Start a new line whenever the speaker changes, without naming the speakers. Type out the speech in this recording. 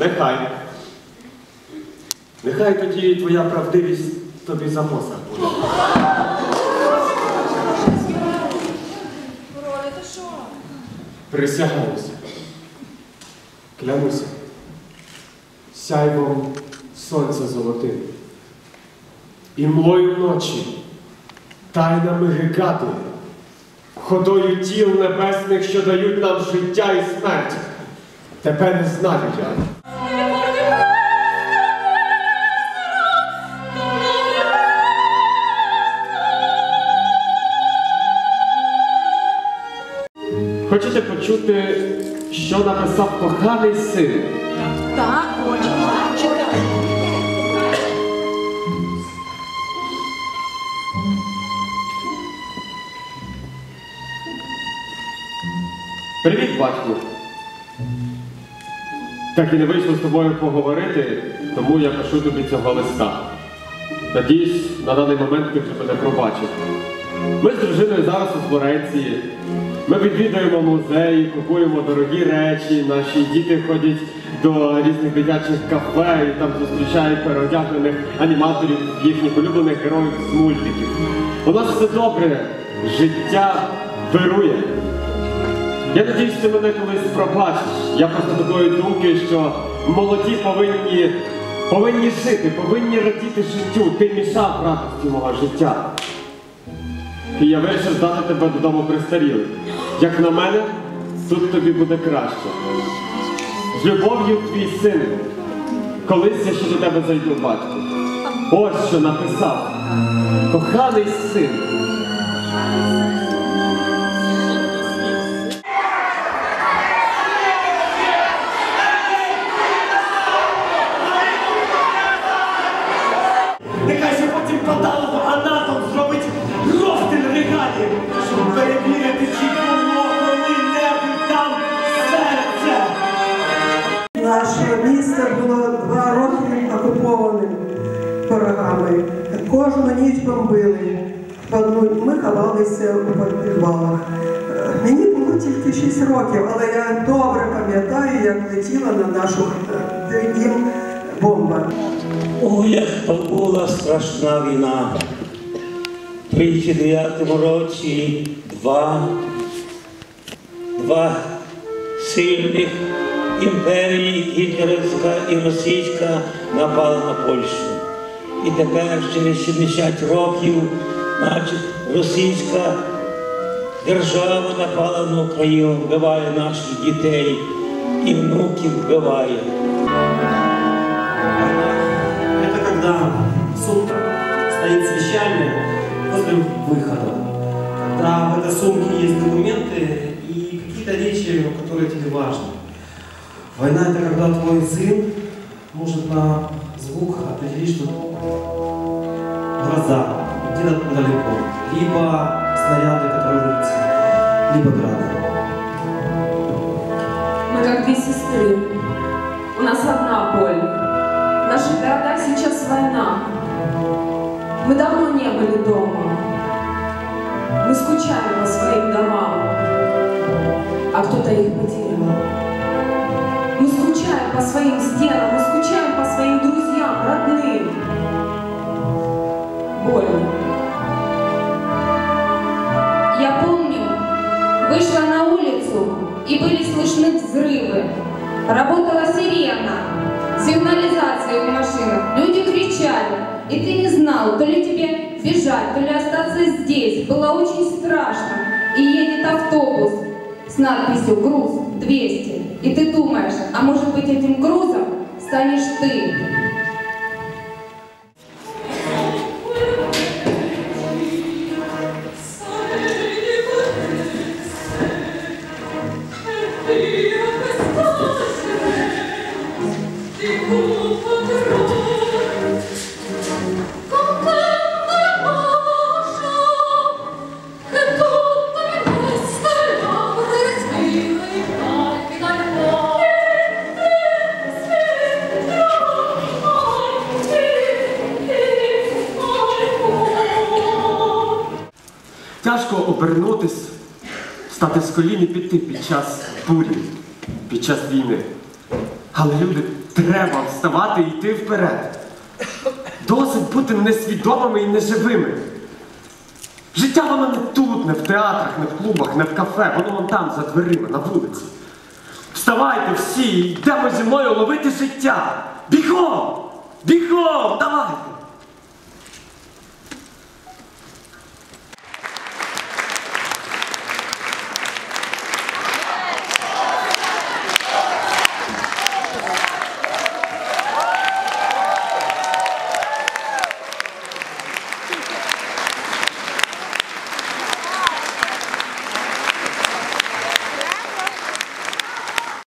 Нехай. Нехай тоді твоя правдивість тобі за посах буде.
Роля?
Присягаюся. Клянуся. Сяйвом сонця золотим. І млою ночі, тайнами гекати, ходою тіл небесних, що дають нам життя і смерть. Тебе не знаю я. Хочете почути, що написав коханий син?
Так, хочу. Чекай.
Привіт, батьку. Так і не вийшло з тобою поговорити, тому я пишу тобі цього листа. Надіюсь, на даний момент ти вже мене пробачив. Ми з дружиною зараз у Флоренції. Ми відвідуємо музеї, купуємо дорогі речі, наші діти ходять до різних дитячих кафе і там зустрічають переодягнених аніматорів, їхніх улюблених героїв з мультиків. У нас все добре, життя вирує. Я надіюсь, ти мене колись пробачиш. Я просто такої думки, що молоді повинні, повинні жити, повинні радіти життю. Ти мішав радості мого життя. І я вирішив здати тебе додому престарілим. Як на мене, тут тобі буде краще. З любов'ю твій син. Колись я ще до тебе зайду, батько. Ось що написав. Коханий син.
Нехай же потім каталог
Наше місто було два роки окупованим ворогами. Кожну ніч бомбили. Ми ховалися у підвалах. Мені було тільки 6 років, але я добре пам'ятаю, як летіла на нашу дім бомба.
Ой, як то була страшна війна. В 39 році два, два сильних імперії, гітлерівська і російська, напали на Польщу. І тепер через 70 років, значить, російська держава напала на Україну, вбиває наших дітей і внуків вбиває.
Это когда сумка стоит с вещами возле выхода. Когда в этой сумке есть документы и какие-то речи, которые тебе важны. Война это когда твой сын может на звук определить, что гроза где-то далеко. Либо снаряды, которые рвутся, либо грады.
Мы как две сестры. У нас одна боль. В наших городах сейчас война. Мы давно не были дома. Мы скучали по своим домам. А кто-то их потерял. По своим стенам, мы скучаем по своим друзьям, родным. Больно.
Я помню, вышла на улицу, и были слышны взрывы. Работала сирена, сигнализация в машинах. Люди кричали, и ты не знал, то ли тебе бежать, то ли остаться здесь. Было очень страшно. И едет автобус с надписью «Груз 200». И ты думаешь, а может быть этим грузом станешь ты.
Тяжко обернутись, стати з колін і піти під час бурі, під час війни. Але люди, треба вставати і йти вперед. Досить бути несвідомими і неживими. Життя воно не тут, не в театрах, не в клубах, не в кафе, воно вон там за дверима, на вулиці. Вставайте всі і йдемо зі мною ловити життя. Бігом! Бігом! Давайте!